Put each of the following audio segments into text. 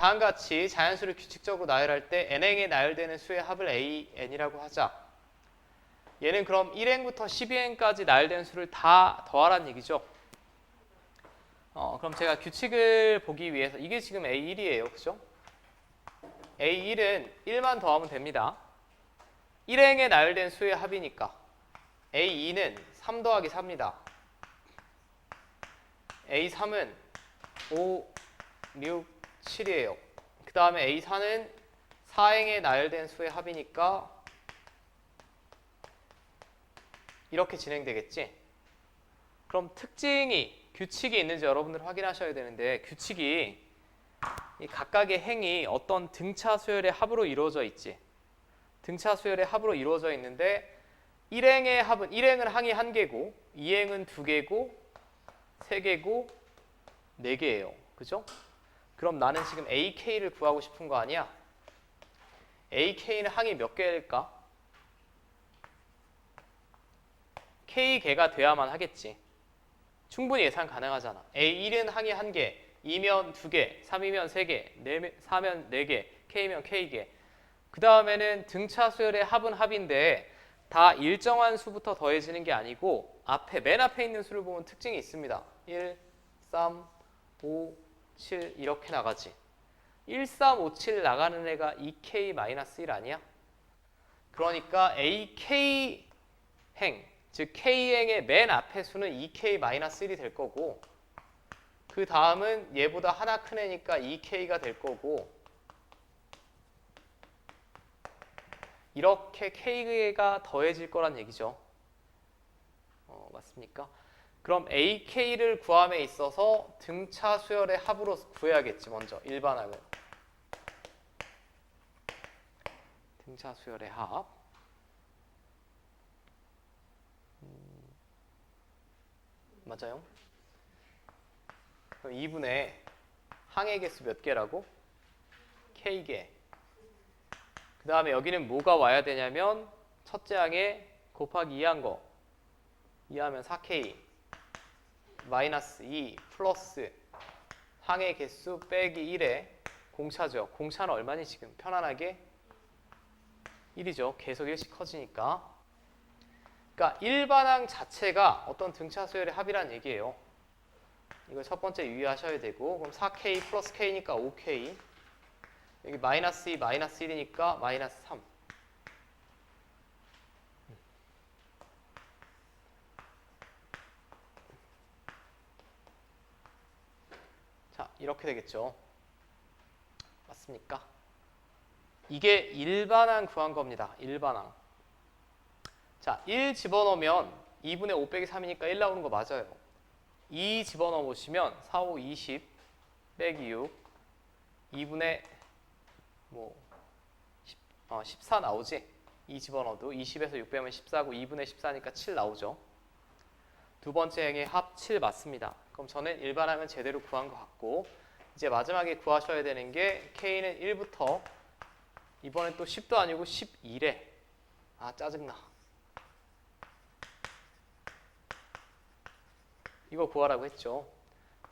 다음과 같이 자연수를 규칙적으로 나열할 때 n행에 나열되는 수의 합을 an이라고 하자. 얘는 그럼 1행부터 12행까지 나열된 수를 다 더하라는 얘기죠. 어, 그럼 제가 규칙을 보기 위해서 이게 지금 A1이에요. 그죠? A1은 1만 더하면 됩니다. 1행에 나열된 수의 합이니까 A2는 3 더하기 4입니다. A3은 5, 6, 7이에요. 그 다음에 A4는 4행에 나열된 수의 합이니까 이렇게 진행되겠지. 그럼 특징이 규칙이 있는지 여러분들 확인하셔야 되는데 규칙이 이 각각의 행이 어떤 등차 수열의 합으로 이루어져 있지. 등차 수열의 합으로 이루어져 있는데 1행의 합은 1행은 항이 한 개고 2행은 두 개고 세 개고 네 개예요. 그죠? 그럼 나는 지금 AK를 구하고 싶은 거 아니야? AK는 항이 몇 개일까? K개가 돼야만 하겠지. 충분히 예상 가능하잖아. A1은 항이 한 개, 2면 두 개, 3이면 세 개, 4면 네 개, K면 K개. 그 다음에는 등차 수열의 합은 합인데 다 일정한 수부터 더해지는 게 아니고 앞에 맨 앞에 있는 수를 보면 특징이 있습니다. 1, 3, 5, 7 이렇게 나가지. 1, 3, 5, 7 나가는 애가 2K-1 아니야? 그러니까 AK 행, 즉 K행의 맨 앞에 수는 2K-1이 될 거고 그 다음은 얘보다 하나 큰 애니까 2K가 될 거고 이렇게 K가 더해질 거란 얘기죠. 어, 맞습니까? 그럼 AK를 구함에 있어서 등차 수열의 합으로 구해야겠지 먼저. 일반항을 등차 수열의 합. 음, 맞아요? 그럼 2분의 항의 개수 몇 개라고? K개. 그 다음에 여기는 뭐가 와야 되냐면 첫째 항에 곱하기 2한 거. 2하면 4K 마이너스 2 플러스 항의 개수 빼기 1에 공차죠. 공차는 얼마니 지금? 편안하게 1이죠. 계속 1씩 커지니까. 그러니까 일반항 자체가 어떤 등차 수열의 합이란 얘기예요. 이거 첫 번째 유의하셔야 되고 그럼 4K 플러스 K니까 5K 여기 마이너스 2 마이너스 1이니까 마이너스 3 자, 이렇게 되겠죠. 맞습니까? 이게 일반항 구한 겁니다. 일반항. 자, 1 집어넣으면 2분의 5 빼기 3이니까 1 나오는 거 맞아요. 2 집어넣어 보시면 4, 5, 20 빼기 6 2분의 뭐 10, 어, 14 나오지? 2 집어넣어도 20에서 6 빼면 14고 2분의 14니까 7 나오죠. 두 번째 행의 합 7 맞습니다. 그럼 저는 일반항은 제대로 구한 것 같고 이제 마지막에 구하셔야 되는 게 K는 1부터 이번엔 또 10도 아니고 12래. 아 짜증나. 이거 구하라고 했죠.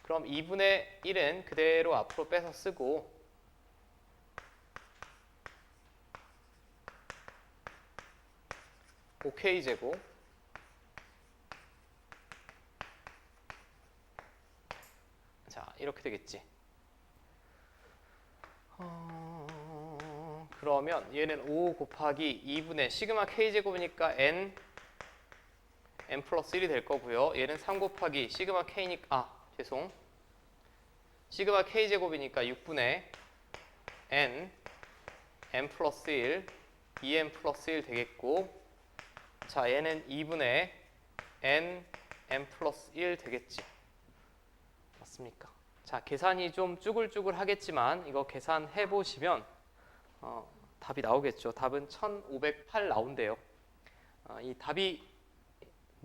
그럼 2분의 1은 그대로 앞으로 빼서 쓰고 OK 제곱 자 이렇게 되겠지. 어, 그러면 얘는 5 곱하기 2분의 시그마 k 제곱이니까 n n 플러스 1이 될 거고요. 얘는 3 곱하기 시그마 k니까 아 죄송 시그마 k 제곱이니까 6분의 n n 플러스 1 2n 플러스 1 되겠고 자 얘는 2분의 n n 플러스 1 되겠지. 맞습니까? 자, 계산이 좀 쭈글쭈글 하겠지만 이거 계산해 보시면 어, 답이 나오겠죠. 답은 1508 나온대요. 어, 이 답이